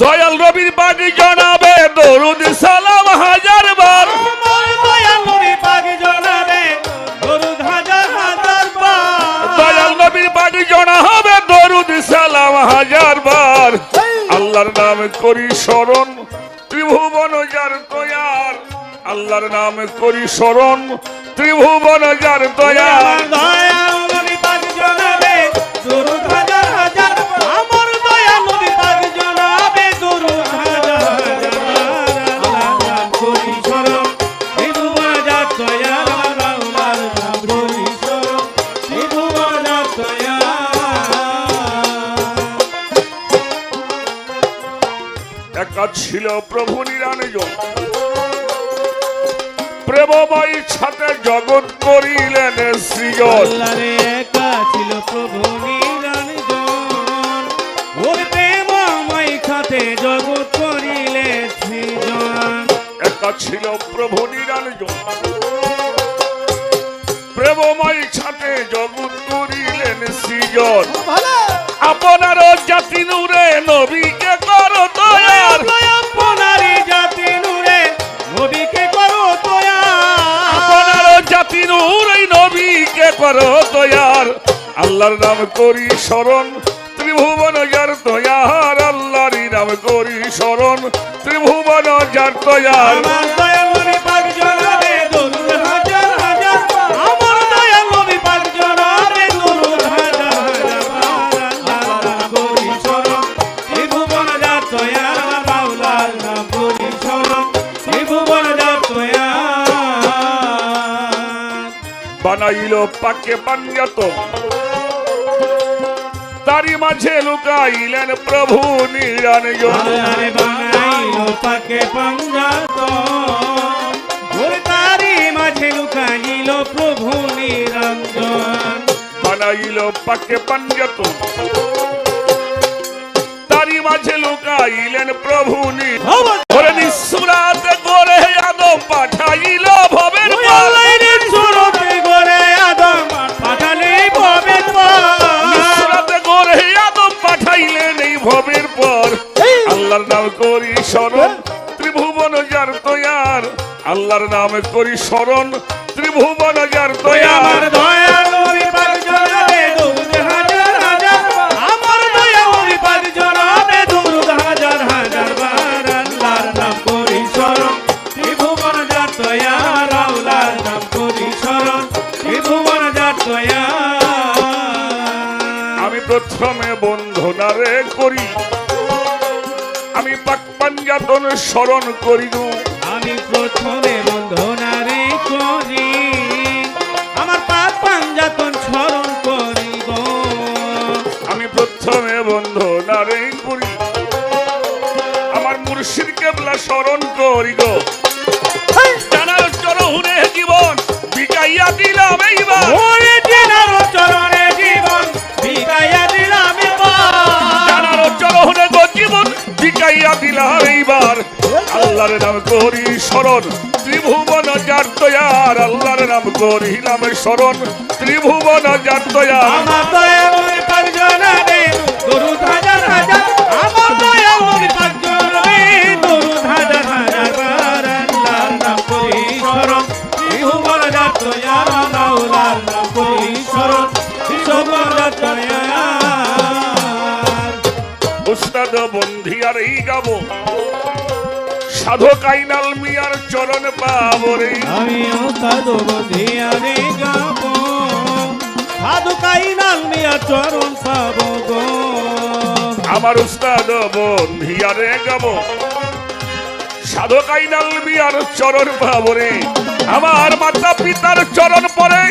দয়াল রবির বাড়ি জানাবে দরুদ সালাম হাজার বার। দয়াল নবী পাক জনাবে দরুদ হাজার হাজার বার। দয়াল নবীর বাড়ি জানাবে দরুদ সালাম হাজার বার। আল্লাহর নাম করি স্মরণ ত্রিভুবন যার তয়ার আল্লাহর নাম করি স্মরণ ত্রিভুবন যার তয়ার একা ছিল প্রভু নিরানজন প্রেমময় ছাতে জগৎ করিলেন সৃজন। একা ছিল প্রভু নিরঞ্জন ওর প্রেমময় খাতে জগৎ সৃজন। একা ছিল প্রভু নিরানজন প্রেমময় ছাতে জগৎ করিলেন সৃজন। আপনার জাতি নূরে কর দয়ার, আল্লাহর নাম করি স্মরণ। ত্রিভুবন যার তয়ার আল্লাহরই নাম করি স্মরণ। ত্রিভুবন যার দয়ার। বানাইল পাকে পাঞ্জাত তারি মাঝে লুকাইলেন প্রভু পাকে পাঞ্জাত তারি মাঝে লুকাইল প্রভু নিরঞ্জন বানাইল পাকে পাঞ্জাত তারি মাঝে লুকাইলেন প্রভু নি ওরে নিঃসুরাতে করে আদম পাঠাইল ভবের স্মরণ ত্রিভুবন যার তো আল্লাহর নামে করি শরণ ত্রিভুবন যার স্মরণ করিনু আমি প্রথমে বন্ধনারে করি। আমার পাপ পাঞ্জাতন স্মরণ করিব। আমি প্রথমে বন্ধনারে করি। আমার মুর্শিদ কেবলা স্মরণ করি গো জানার চরহুনে জীবন বিকাইয়া দিলাম এইবার। আল্লাহর নাম করি স্মরণ। ত্রিভুবন যার তয়ার আল্লাহর নাম করিলাম স্মরণ। ত্রিভুবন যার তয়ার আমার দয়াল নবী পাক দরুদ হাজার হাজার। আমার দয়াল নবী পাক দরুদ হাজার হাজার। আল্লাহর নাম করি ত্রিভুবন নাম করি স্মরণ। ত্রিভুবন যাত উস্তাদ বন্ধিয়ার এই গাবো। সাধক আইনাল মিয়ার চরণ পাবরে। আমি ওস্তাদ বন্ধিয়ারে গাব। সাধু কাইনাল মিয়া চরণ পাবো গো। আমার উস্তাদ বন্ধিয়ারে গাবো। সাধক আইনাল মিয়ার চরণ পাবরে। আমার মাতা পিতার চরণ পরে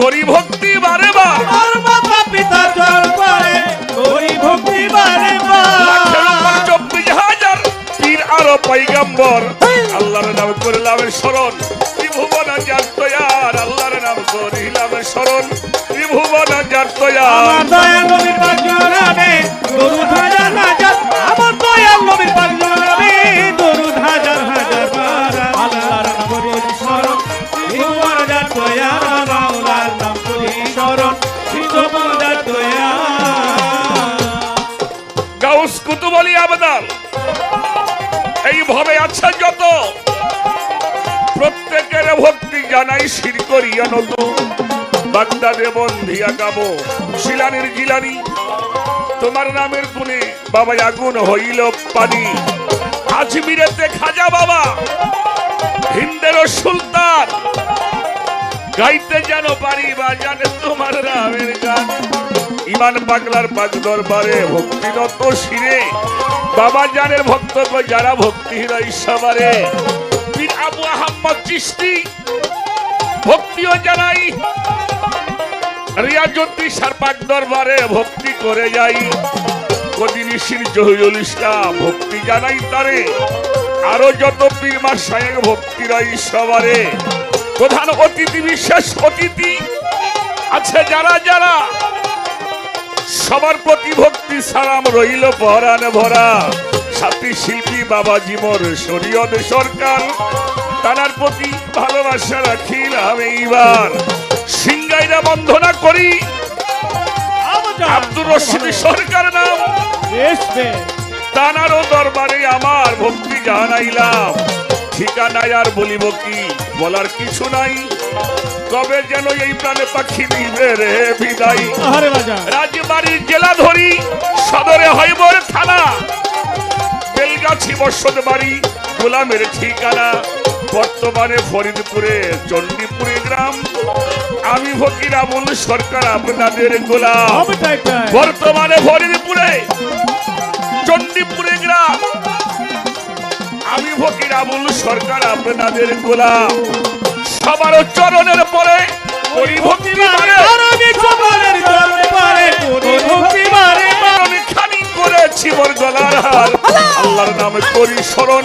করি ভক্তি বারে বা আর মাতা পিতা চরণ পরে করি ভক্তি বারে লাখের আরও পাইগাম্বর আল্লাহর নাম করলাম স্মরণ। ত্রিভুবন জাতয়ার আল্লাহর নাম করিলাম স্মরণ। ত্রিভুবন জাতয়ার আমার করিয়া নতুন বাগদাদে বন্ধিয়া গাবো। শিলানির জিলানি তোমার নামের গুণে বাবা আগুন হইল পানি। আজমিরেতে খাজা বাবা। হিন্দের সুলতান। গাইতে যেন পারি বা জানে তোমার নামের গান। ইমান পাগলার পাক দরবারে ভক্তিরত শিরে। বাবা জানের ভক্ত যারা ভক্তি হৃদয় সবারে। আবু আহম্মদ চিস্তি ভক্তিও জানাই। রিয়াজুদ্দি সারপাক দরবারে ভক্তি করে যাই। কদিনিসির জহিরুল ইসলাম ভক্তি জানাই তারে। আরও যত পীর মা সাহেব ভক্তির সবারে। প্রধান অতিথি, বিশেষ অতিথি আছে যারা যারা। সবার প্রতি ভক্তি সালাম রইল পরাণ ভরা। সাথী শিল্পী বাবা জীবর শরীয়ত সরকার। তার প্রতি ভালোবাসা রাখিলাম এইবার। সিংগাইরা বন্ধনা করি। আব্দুর রশিদ সরকার নাম। তানারও দরবারে আমার ভক্তি জানাইলাম। ঠিকানায় আর বলিব কি বলার কিছু নাই। কবে যেন এই প্রাণে পাখি দিবে রে বিদায়। রাজবাড়ির জেলা ধরি সদরে হইবর থানা। বেলগাছি বসত বাড়ি গোলামের ঠিকানা। বর্তমানে ফরিদপুরে চণ্ডীপুরে গ্রাম। আমি ফকির আবুল সরকার আপনাদের গোলাম। বর্তমানে ফরিদপুরে চণ্ডীপুরে গ্রাম। আমি ফকির আবুল সরকার আপনাদের গোলাম। সবার চরণের পরে মানে খানি করেছি হার। আল্লাহর নামে করি স্মরণ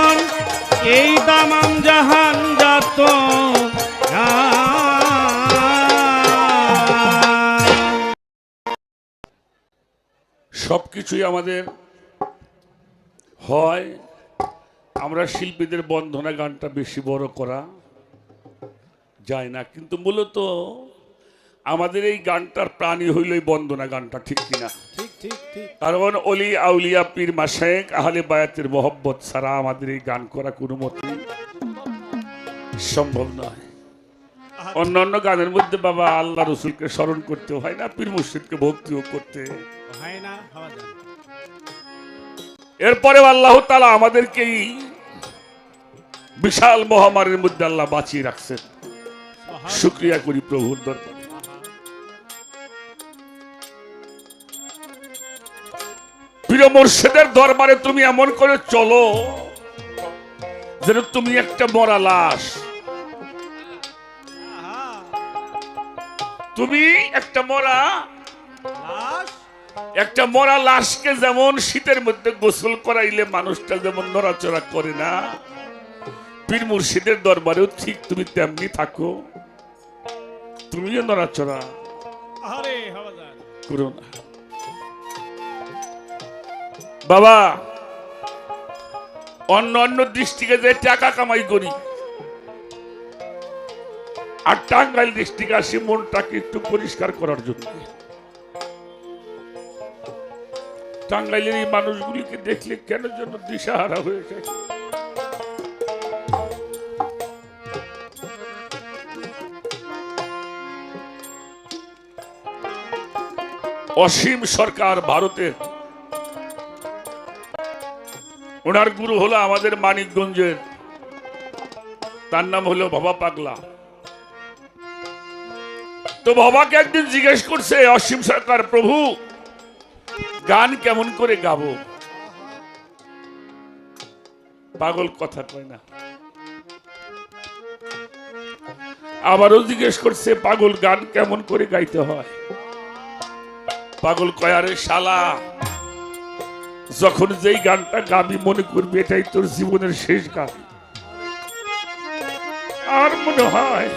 এই তামাম জাহান যাত সবকিছুই আমাদের হয়। আমরা শিল্পীদের বন্ধনা গানটা বেশি বড় করা যায় না কিন্তু মূলত আমাদের এই গানটার প্রাণী হইল এই বন্দনা গানটা ঠিক কিনা? ঠিক কারণ অলি আউলিয়া পীর মাসায়েক আহলে বায়াতের মহব্বত ছাড়া আমাদের এই গান করা কোনো মতেই সম্ভব নয়। অন্যান্য গানের মধ্যে বাবা আল্লাহ রসুলকে স্মরণ করতে হয় না পীর মুর্শিদকে ভক্তিও করতে। হয় না। এরপরে আল্লাহ তালা আমাদেরকে এই বিশাল মহামারীর মধ্যে আল্লাহ বাঁচিয়ে রাখছেন। শুক্রিয়া করি প্রভুর দরবারে। প্রিয় মোর্শেদের দরবারে তুমি এমন করে চলো যেন তুমি একটা মরা লাশ। তুমি একটা মরা লাশ? একটা মরা লাশকে যেমন শীতের মধ্যে গোসল করাইলে মানুষটা যেমন নড়াচড়া করে না পীর মুর্শিদের দরবারেও ঠিক তুমি তেমনি থাকো। তুমিও নড়াচড়া। করো না। বাবা, অন্য অন্য দৃষ্টিকে যে টাকা কামাই করি, আর টাঙ্গাইল ডিস্ট্রিক্ট আসি, মনটাকে একটু পরিষ্কার করার জন্য। টাঙ্গাইলের এই মানুষগুলিকে দেখলে কেন জন্য দিশাহারা হয়ে যায়। অসীম সরকার ভারতের ওনার গুরু হলো আমাদের মানিকগঞ্জের। তার নাম হলো বাবা পাগলা। তো বাবাকে একদিন জিজ্ঞেস করছে, অসীম সরকার প্রভু, গান কেমন করে গাবো? পাগল কথা কয় না। আবারও জিজ্ঞেস করছে, পাগল গান কেমন করে গাইতে হয়? পাগল কয়ারে শালা যখন যেই গানটা গাবি মনে করবি এটাই তোর জীবনের শেষ গান। আর মনে হয়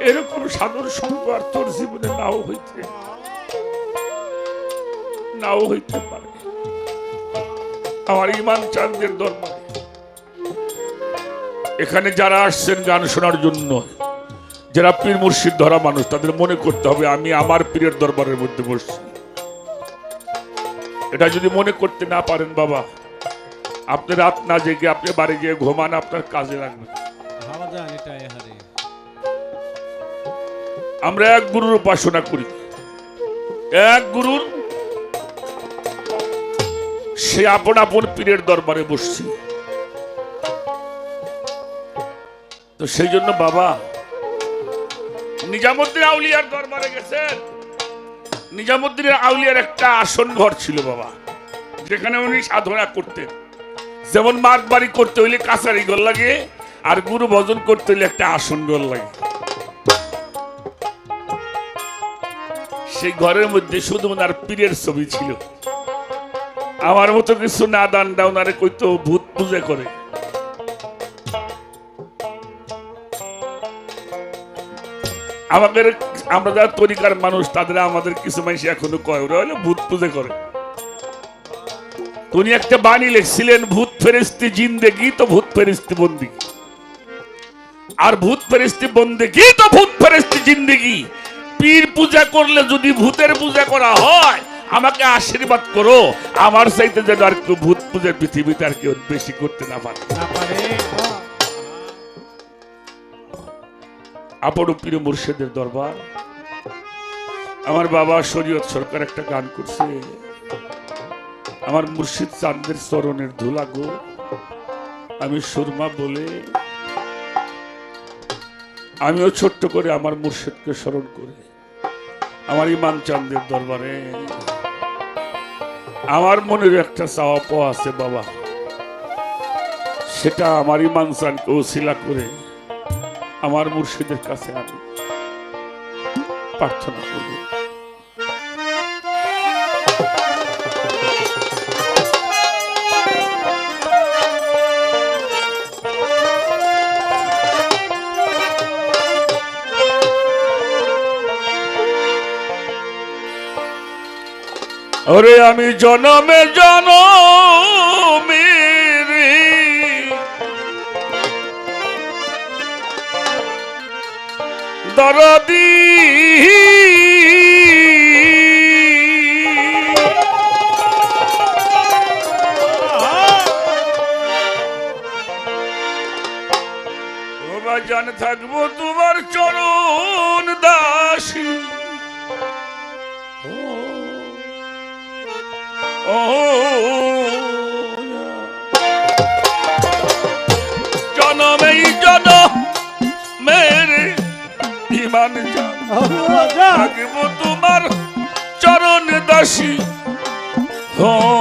এরকম সাধন সঙ্গ আর তোর জীবনে নাও হইতে নাও হইতে পারে। আমার ইমান চাঁদের দরবারে। এখানে যারা আসছেন গান শোনার জন্য, যারা পীর মুর্শিদ ধরা মানুষ, তাদের মনে করতে হবে আমি আমার পীরের দরবারের মধ্যে বসছি। এটা যদি মনে করতে না পারেন বাবা আপনি রাত না জেগে আপনি বাড়ি গিয়ে ঘুমান আপনার কাজে লাগবে। আমরা এক গুরুর উপাসনা করি। এক গুরুর সে আপন আপন পীরের দরবারে বসছি। তো সেই জন্য বাবা নিজামুদ্দিন আউলিয়ার দরবারে গেছেন। নিজামুদ্দিনের আউলিয়ার একটা আসন ঘর ছিল বাবা, যেখানে উনি সাধনা করতেন। যেমন মাঠ বাড়ি করতে হইলে কাছারি ঘর লাগে, আর গুরু ভজন করতে হইলে একটা আসন ঘর লাগে। সেই ঘরের মধ্যে শুধু ওনার পীরের ছবি ছিল। আমার মতো কিছু না দান দা ওনারে কইতো ভূত পূজা করে। আমাদের আমরা যারা তরিকার মানুষ, তাদের আমাদের কিছু মানুষ এখনও কয়, ওরা হলো ভূত পূজা করে। উনি একটা বাণী লিখছিলেন, ভূত ফেরেস্তি জিন্দেগি তো ভূত ফেরেস্তি বন্দি আর ভূত ফেরেস্তি বন্দেগি তো ভূত ফেরেস্তি জিন্দেগি। পীর পূজা করলে যদি ভূতের পূজা করা হয়, আমাকে আশীর্বাদ করো। আমার চাইতে যেন আর কেউ ভূত পূজার পৃথিবীতে আর কেউ বেশি করতে না পারে। আপন পীর মুর্শিদের দরবার। আমার বাবা শরীয়ত সরকার একটা গান করছে। আমার মুর্শিদ চাঁদের চরণের ধুলা গো, আমি সুরমা বলে, আমিও ছোট্ট করে আমার মুর্শিদকে স্মরণ করে। আমার ইমান চাঁদের দরবারে। আমার মনের একটা চাওয়া পাওয়া আছে বাবা। সেটা আমার ইমান চাঁদকে ওসিলা করে আমার মুর্শিদের কাছে আমি প্রার্থনা করব আমি জনমে জনমে দরদি। জান থাকব তোমার চরণ দাসী। ও থাকব তোমার চরণ দাসী। হয়া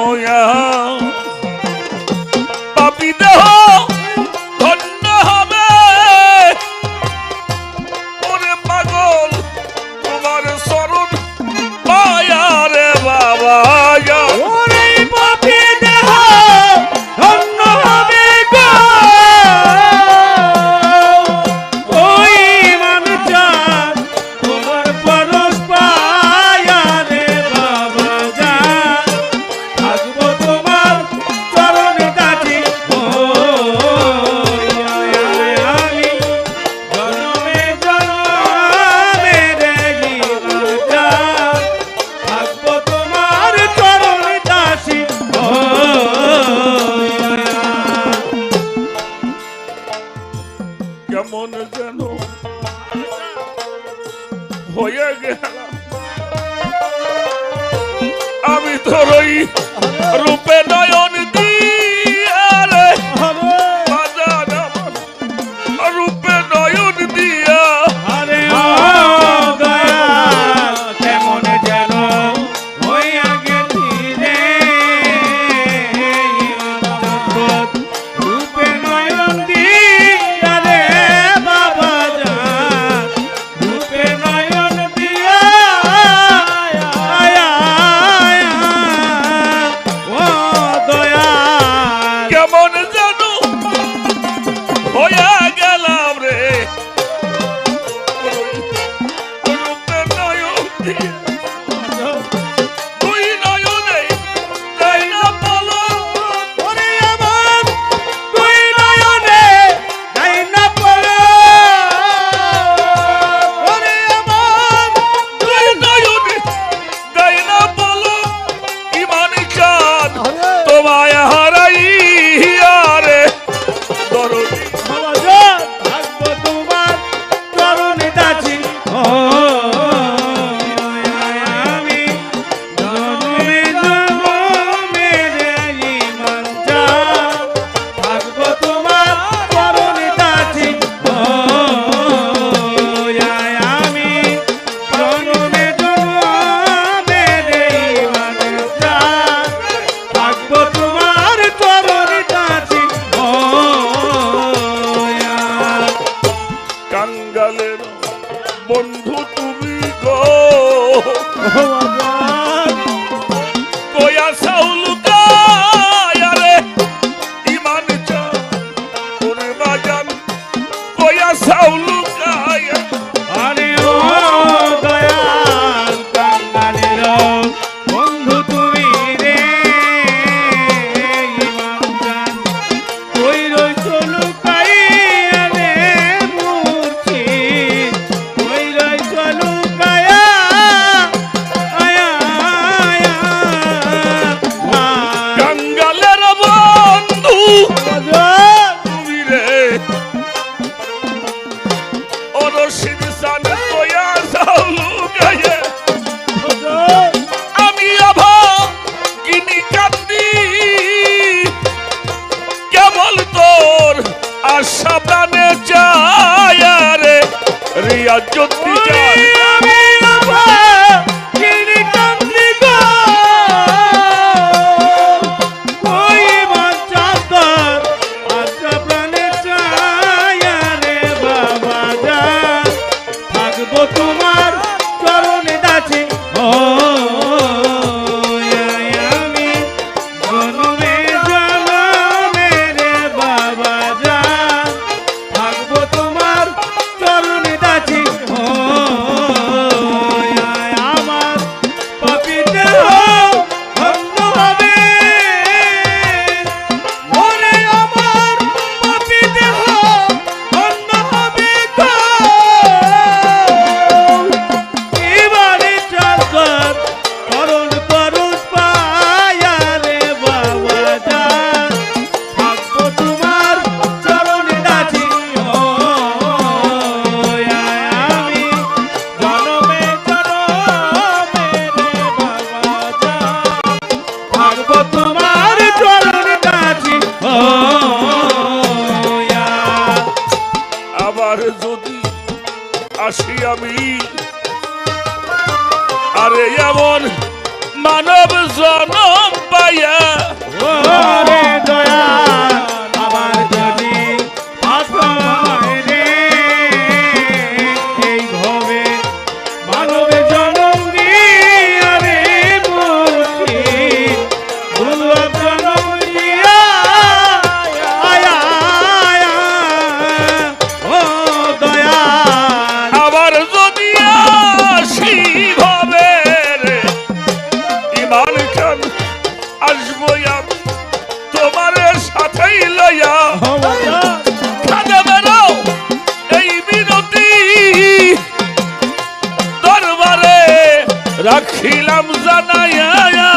রাখিলাম জানাইয়া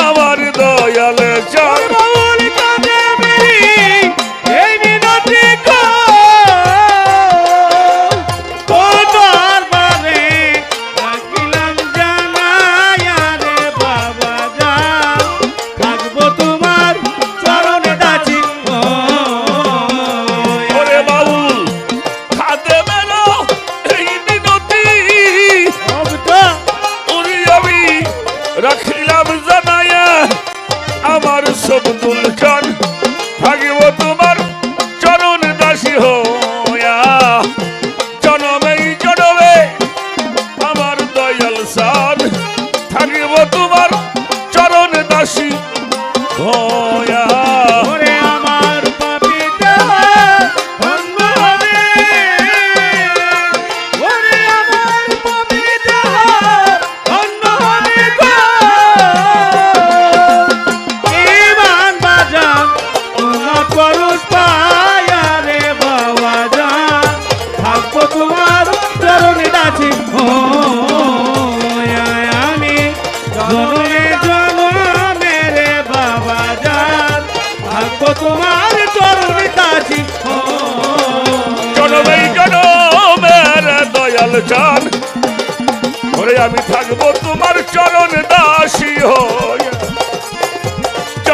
আমার দয়াল চন্দ্র Oh. চান, ঘরে আমি থাকব তোমার চরণ দাসী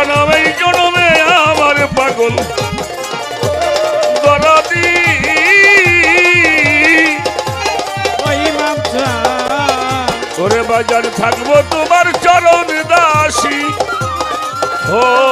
হনমে জনমে আমার পাগল দরাদি বাজার থাকব তোমার চরণ দাসী হো